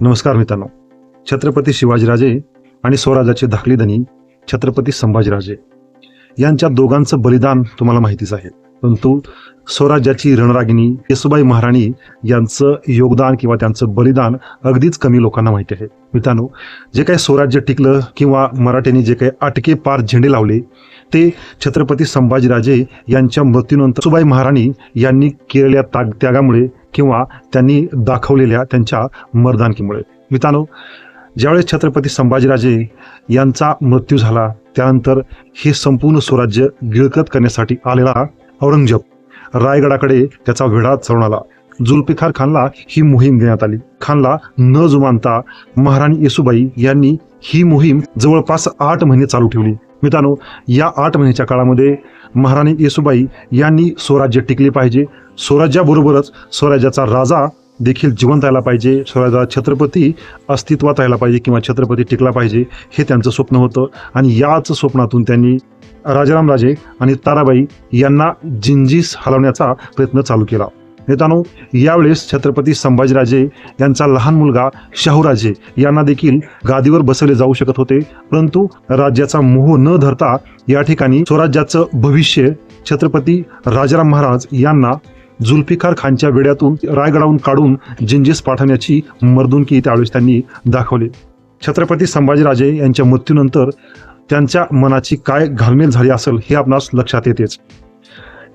नमस्कार मित्रांनो. छत्रपती शिवाजीराजे आणि स्वराज्याचे धाकलीधनी छत्रपती संभाजीराजे यांच्या दोघांचं बलिदान तुम्हाला माहितीच आहे. परंतु स्वराज्याची रणरागिणी येसुबाई महाराणी यांचं योगदान किंवा त्यांचं बलिदान अगदीच कमी लोकांना माहिती आहे. मित्रांनो जे काही स्वराज्य टिकलं किंवा मराठ्यांनी जे काही अटके पार झेंडे लावले ते छत्रपती संभाजीराजे यांच्या मृत्यूनंतर सुबाई महाराणी यांनी केलेल्या ताग त्यागामुळे किंवा त्यांनी दाखवलेल्या त्यांच्या मर्दानकीमुळे. मित्रांनो ज्यावेळेस छत्रपती संभाजीराजे यांचा मृत्यू झाला त्यानंतर हे संपूर्ण स्वराज्य गिळकत करण्यासाठी आलेला औरंगजेब रायगडाकडे त्याचा वेढा चढून आला. जुल्फिकार खानला ही मोहीम देण्यात आली. खानला न जुमानता महाराणी येसुबाई यांनी ही मोहीम जवळपास आठ महिने चालू ठेवली. मित्रांनो या आठ महिन्याच्या काळामध्ये महाराणी येसुबाई यांनी स्वराज्य टिकले पाहिजे. स्वराज्याबरोबरच स्वराज्याचा राजा देखील जिवंत राहिला पाहिजे. स्वराज्या छत्रपती अस्तित्वात राहायला पाहिजे किंवा छत्रपती टिकला पाहिजे हे त्यांचं स्वप्न होतं. आणि याच स्वप्नातून त्यांनी राजारामराजे आणि ताराबाई यांना जिंजीस हलवण्याचा प्रयत्न चालू केला. नेतानो यावेळेस छत्रपती संभाजीराजे यांचा लहान मुलगा शाहूराजे यांना देखील गादीवर बसवले जाऊ शकत होते. परंतु राज्याचा मोह न धरता या ठिकाणी स्वराज्याचं भविष्य छत्रपती राजाराम महाराज यांना जुल्फिकार खानच्या वेड्यातून रायगडाहून काढून जिंजीस पाठवण्याची मर्दुनकी त्यावेळेस त्यांनी दाखवली. छत्रपती संभाजीराजे यांच्या मृत्यूनंतर त्यांच्या मनाची काय घालमेल झाली असेल हे आपणास लक्षात येतेच.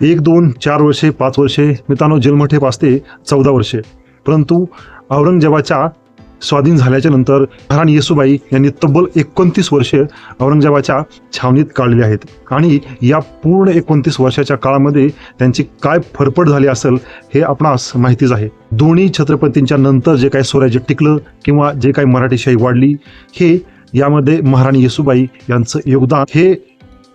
एक दोन चार वर्षे पाच वर्षे मित्रांनो जन्मठेप असते चौदा वर्षे. परंतु औरंगजेबाच्या स्वाधीन झाल्याच्यानंतर महाराणी येसुबाई यांनी तब्बल एकोणतीस वर्षे औरंगजेबाच्या छावणीत काढलेली आहेत. आणि या पूर्ण एकोणतीस वर्षाच्या काळामध्ये त्यांची काय फरफड झाली असेल हे आपणास माहितीच आहे. दोन्ही छत्रपतींच्या नंतर जे काही स्वराज्य टिकलं किंवा जे काही मराठीशाही वाढली हे यामध्ये महाराणी येसुबाई यांचं योगदान हे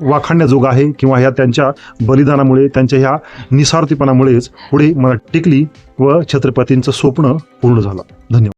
वाखाणण्याजोगं आहे किंवा ह्या त्यांच्या बलिदानामुळे त्यांच्या ह्या निस्वार्थीपणामुळेच पुढे मला टिकली व छत्रपतींचं स्वप्न पूर्ण झालं. धन्यवाद.